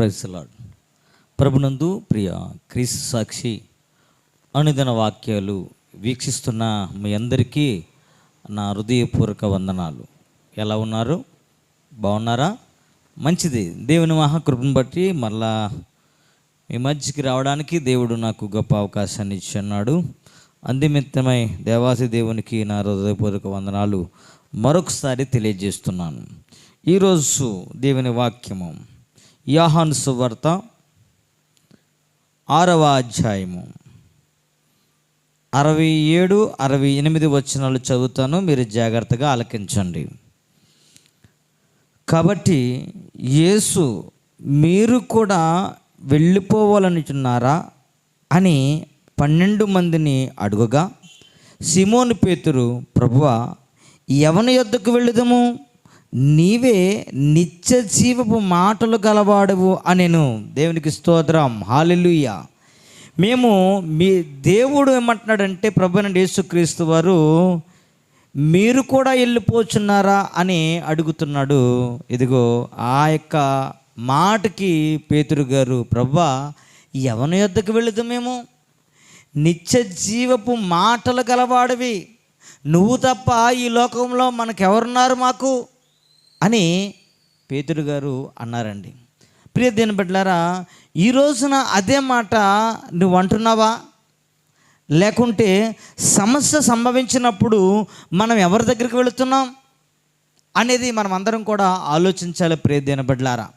ప్రైసలాడ్ ప్రభునందు ప్రియ క్రీస్ సాక్షి అనుదిన వాక్యాలు వీక్షిస్తున్న మీ అందరికీ నా హృదయపూర్వక వందనాలు. ఎలా ఉన్నారు? బాగున్నారా? మంచిది. దేవుని మహాకృపను బట్టి మళ్ళా ఈ మధ్యకి రావడానికి దేవుడు నాకు గొప్ప అవకాశాన్ని ఇచ్చున్నాడు. అందిమిత్తమై దేవాసి దేవునికి నా హృదయపూర్వక వందనాలు మరొకసారి తెలియజేస్తున్నాను. ఈరోజు దేవుని వాక్యము యాహాను సువార్త ఆరవ అధ్యాయము. అరవై ఏడు అరవై ఎనిమిది వచనాలు చదువుతాను మీరు జాగ్రత్తగా ఆలకించండి. కాబట్టి యేసు మీరు కూడా వెళ్ళిపోవాలనుచున్నారా అని పన్నెండు మందిని అడుగుగా సిమోను పేతురు ప్రభువ ఎవని యొద్దకు వెళ్ళుదము? నీవే నిత్య జీవపు మాటలు గలవాడవు అనెను. దేవునికి స్తోత్రం. హాలెలుయ్య మేము మీ దేవుడు ఏమంటున్నాడంటే ప్రభు యేసుక్రీస్తు వారు మీరు కూడా వెళ్ళిపోచున్నారా అని అడుగుతున్నాడు. ఇదిగో ఆ యొక్క మాటకి పేతురు గారు ప్రభా ఎవరి యొద్దకు వెళుదు మేము? నిత్య జీవపు మాటలు గలవాడివి. నువ్వు తప్ప ఈ లోకంలో మనకెవరున్నారు మాకు? అని పేతురు గారు అన్నారండి. ప్రియ దీని బిడ్డలారా ఈ రోజున అదే మాట నువ్వు అంటున్నావా? లేకుంటే సమస్య సంభవించినప్పుడు మనం ఎవరి దగ్గరికి వెళుతున్నాం అనేది మనం అందరం కూడా ఆలోచించాలి ప్రియదేన బిడ్డలారా.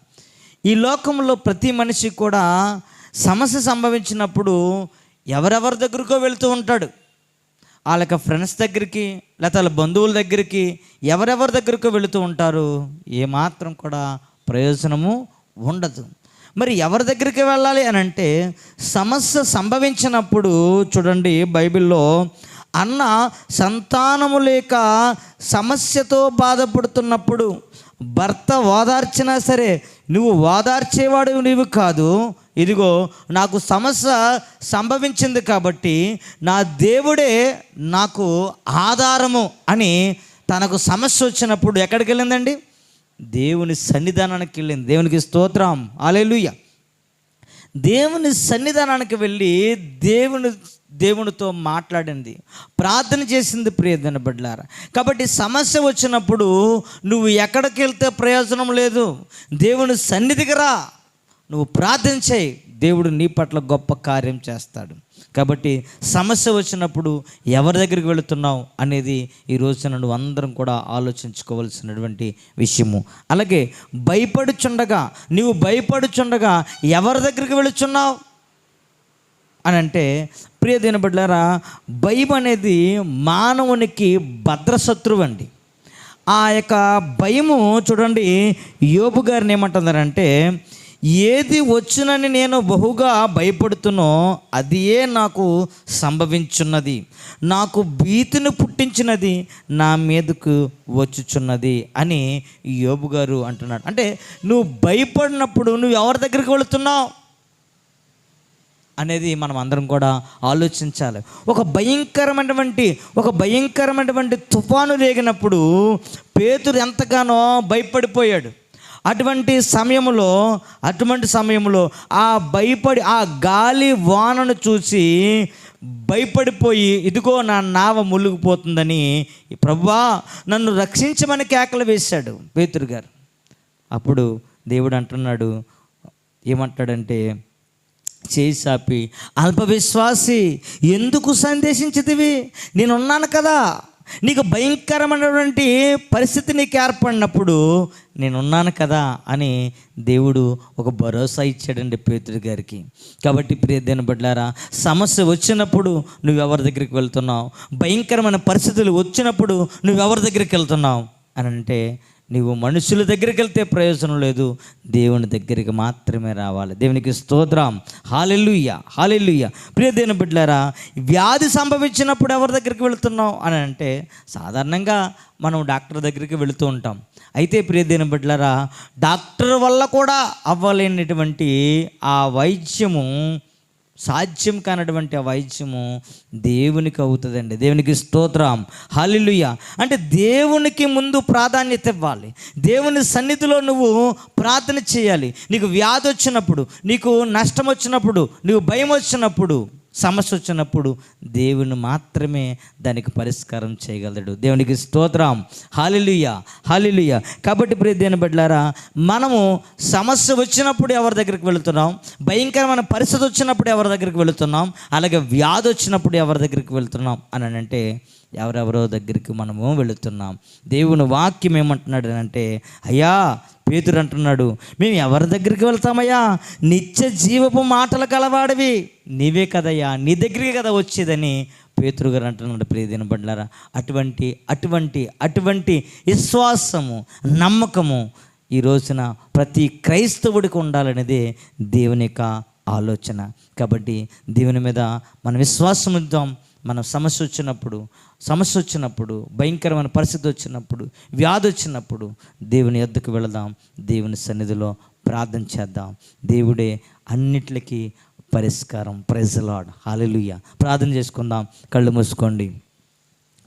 ఈ లోకంలో ప్రతి మనిషి కూడా సమస్య సంభవించినప్పుడు ఎవరెవరి దగ్గరకో వెళుతూ ఉంటాడు. వాళ్ళకి ఫ్రెండ్స్ దగ్గరికి లేకపోతే వాళ్ళ బంధువుల దగ్గరికి ఎవరెవరి దగ్గరకు వెళుతూ ఉంటారు ఏమాత్రం కూడా ప్రయోజనము ఉండదు. మరి ఎవరి దగ్గరికి వెళ్ళాలి అని అంటే సమస్య సంభవించినప్పుడు చూడండి బైబిల్లో అన్న సంతానము లేక సమస్యతో బాధపడుతున్నప్పుడు భర్త ఓదార్చినా సరే నువ్వు ఓదార్చేవాడు నీవు కాదు. ఇదిగో నాకు సమస్య సంభవించింది కాబట్టి నా దేవుడే నాకు ఆధారము అని తనకు సమస్య వచ్చినప్పుడు ఎక్కడికి వెళ్ళిందండి దేవుని సన్నిధానానికి వెళ్ళింది. దేవునికి స్తోత్రం. అలెలుయ్య దేవుని సన్నిధానానికి వెళ్ళి దేవుని దేవునితో మాట్లాడింది. ప్రార్థన చేసింది ప్రియదన బిడ్డలారా. కాబట్టి సమస్య వచ్చినప్పుడు నువ్వు ఎక్కడికి వెళ్తే ప్రయోజనం లేదు. దేవుని సన్నిధికి రా. నువ్వు ప్రార్థన చేయి. దేవుడు నీ పట్ల గొప్ప కార్యం చేస్తాడు. కాబట్టి సమస్య వచ్చినప్పుడు ఎవరి దగ్గరికి వెళుతున్నావు అనేది ఈ రోజున నువ్వు అందరం కూడా ఆలోచించుకోవాల్సినటువంటి విషయము. అలాగే భయపడుచుండగా నీవు భయపడుచుండగా ఎవరి దగ్గరికి వెళుచున్నావు అని అంటే ప్రియ దినబడ్లారా భయం అనేది మానవునికి భద్రశత్రువు అండి ఆ యొక్క భయము చూడండి యోబు గారిని ఏమంటున్నారంటే ఏది వచ్చునని నేను బహుగా భయపడుతునో అదియే నాకు సంభవించున్నది. నాకు భీతిని పుట్టించినది నా మీదకు వచ్చుచున్నది అని యోబు గారు అంటున్నాడు. అంటే నువ్వు భయపడినప్పుడు నువ్వు ఎవరి దగ్గరికి వెళుతున్నావు అనేది మనం అందరం కూడా ఆలోచించాలి. ఒక భయంకరమైనటువంటి ఒక భయంకరమైనటువంటి తుఫాను రేగినప్పుడు పేతురు ఎంతగానో భయపడిపోయాడు. అటువంటి సమయంలో అటువంటి సమయంలో ఆ భయపడి ఆ గాలి వానను చూసి భయపడిపోయి ఇదిగో నా నావ మునిగిపోతుందని ప్రభువా నన్ను రక్షించమని కేకలు వేశాడు పేతురు గారు. అప్పుడు దేవుడు అంటున్నాడు ఏమంటాడంటే చేయి సాపి అల్పవిశ్వాసి ఎందుకు సందేశించితివి? నేనున్నాను కదా. నీకు భయంకరమైనటువంటి పరిస్థితి నీకు ఏర్పడినప్పుడు నేనున్నాను కదా అని దేవుడు ఒక భరోసా ఇచ్చాడండి పేతుడి గారికి. కాబట్టి ప్రియదేని బిడ్డారా సమస్య వచ్చినప్పుడు నువ్వెవరి దగ్గరికి వెళ్తున్నావు? భయంకరమైన పరిస్థితులు వచ్చినప్పుడు నువ్వెవరి దగ్గరికి వెళ్తున్నావు? అని అంటే నీవు మనుషుల దగ్గరికి వెళ్తే ప్రయోజనం లేదు. దేవుని దగ్గరికి మాత్రమే రావాలి. దేవునికి స్తోత్రం. హాలెల్లుయ్య హాలెల్లుయ్య ప్రియ దేవుని వ్యాధి సంభవించినప్పుడు ఎవరి దగ్గరికి వెళుతున్నావు అని అంటే సాధారణంగా మనం డాక్టర్ దగ్గరికి వెళుతూ ఉంటాం. అయితే ప్రియ దేవుని డాక్టర్ వల్ల కూడా అవ్వలేనటువంటి ఆ వైద్యము సాధ్యం కానటువంటి ఆ వైద్యము దేవునికి అవుతుందండి. దేవునికి స్తోత్రం. హలిలుయ అంటే దేవునికి ముందు ప్రాధాన్యత ఇవ్వాలి. దేవుని సన్నిధిలో నువ్వు ప్రార్థన చేయాలి. నీకు వ్యాధి వచ్చినప్పుడు నీకు నష్టం వచ్చినప్పుడు నీకు భయం వచ్చినప్పుడు సమస్య వచ్చినప్పుడు దేవుని మాత్రమే దానికి పరిష్కారం చేయగలడు. దేవునికి స్తోత్రం. హాలిలుయ హాలిలుయ కాబట్టి ప్రియదేని బిడ్డలారా మనము సమస్య వచ్చినప్పుడు ఎవరి దగ్గరికి వెళుతున్నాం? భయంకరమైన పరిస్థితి వచ్చినప్పుడు ఎవరి దగ్గరికి వెళుతున్నాం? అలాగే వ్యాధి వచ్చినప్పుడు ఎవరి దగ్గరికి వెళుతున్నాం? అని అంటే ఎవరెవరో దగ్గరికి మనము వెళుతున్నాం. దేవుని వాక్యం ఏమంటున్నాడు అంటే అయ్యా పేతురు అంటున్నాడు మేము ఎవరి దగ్గరికి వెళ్తామయ్యా? నిత్య జీవపు మాటలు కలవాడివి నీవే కదయ్యా నీ దగ్గరికి కదా వచ్చేదని పేతురు గారు అంటున్నాడు ప్రియదిన బండ్లారా అటువంటి అటువంటి అటువంటి విశ్వాసము నమ్మకము ఈ రోజున ప్రతి క్రైస్తవుడికి ఉండాలనేదే దేవుని యొక్క ఆలోచన. కాబట్టి దేవుని మీద మన విశ్వాసం ఇద్దాం మన సమస్య వచ్చినప్పుడు సమస్య వచ్చినప్పుడు భయంకరమైన పరిస్థితి వచ్చినప్పుడు వ్యాధి వచ్చినప్పుడు దేవుని ఎద్దుకు వెళదాం దేవుని సన్నిధిలో ప్రార్థన చేద్దాం. దేవుడే అన్నిటికీ పరిష్కారం ప్రెజలాడ్. హాలెలుయ్య ప్రార్థన చేసుకుందాం. కళ్ళు మూసుకోండి.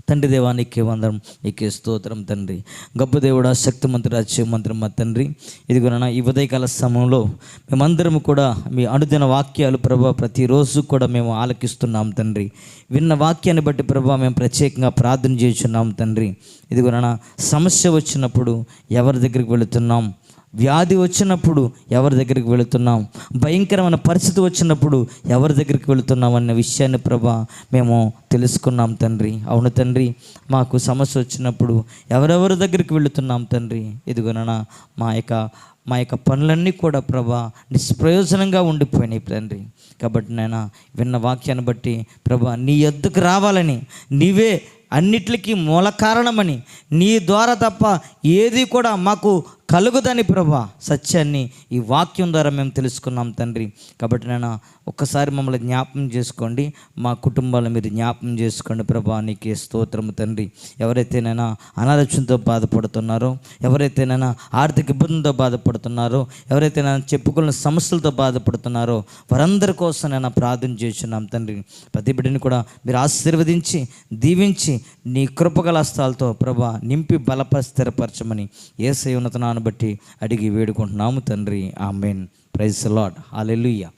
తండ్రి దేవా నీకే వందరం నీకే స్తోత్రం తండ్రి. గొప్ప దేవుడా శక్తిమంతుడా మంత్రం మా తండ్రి. ఇదిగోనా ఈ ఉదయకాల సమయంలో మేమందరం కూడా మీ అనుదిన వాక్యాలు ప్రభా ప్రతిరోజు కూడా మేము ఆలకిస్తున్నాం తండ్రి. విన్న వాక్యాన్ని బట్టి ప్రభా మేము ప్రత్యేకంగా ప్రార్థన చేస్తున్నాం తండ్రి. ఇదిగోనా సమస్య వచ్చినప్పుడు ఎవరి దగ్గరికి వెళుతున్నాం? వ్యాధి వచ్చినప్పుడు ఎవరి దగ్గరికి వెళుతున్నాం? భయంకరమైన పరిస్థితి వచ్చినప్పుడు ఎవరి దగ్గరికి వెళుతున్నాం అన్న విషయాన్ని ప్రభా మేము తెలుసుకున్నాం తండ్రి. అవును తండ్రి మాకు సమస్య వచ్చినప్పుడు ఎవరెవరి దగ్గరికి వెళుతున్నాం తండ్రి? ఇదిగోనన్నా మా యొక్క మా యొక్క పనులన్నీ కూడా ప్రభా నిష్ప్రయోజనంగా ఉండిపోయినాయి తండ్రి. కాబట్టి నేను విన్న వాక్యాన్ని బట్టి ప్రభా నీ ఎద్దుకు రావాలని నీవే అన్నిట్లకి మూల కారణమని నీ ద్వారా తప్ప ఏది కూడా మాకు కలుగుదని ప్రభా సత్యాన్ని ఈ వాక్యం ద్వారా మేము తెలుసుకున్నాం తండ్రి. కాబట్టి నేను ఒక్కసారి మమ్మల్ని జ్ఞాపం చేసుకోండి. మా కుటుంబాలు మీరు జ్ఞాపం చేసుకోండి ప్రభా. నీకే స్తోత్రము తండ్రి. ఎవరైతేనైనా అనారోగ్యంతో బాధపడుతున్నారో ఎవరైతేనైనా ఆర్థిక ఇబ్బందులతో బాధపడుతున్నారో ఎవరైతేనైనా చెప్పుకున్న సమస్యలతో బాధపడుతున్నారో వారందరి కోసం నేను ప్రార్థన చేస్తున్నాం తండ్రి. ప్రతి బిడ్డని కూడా మీరు ఆశీర్వదించి దీవించి నీ కృపగల హస్తాలతో ప్రభా నింపి బలప స్థిరపరచమని ఏసై ఉన్నతనాన్ని బట్టి అడిగి వేడుకుంటున్నాము తండ్రి. ఆమెన్. Praise lord hallelujah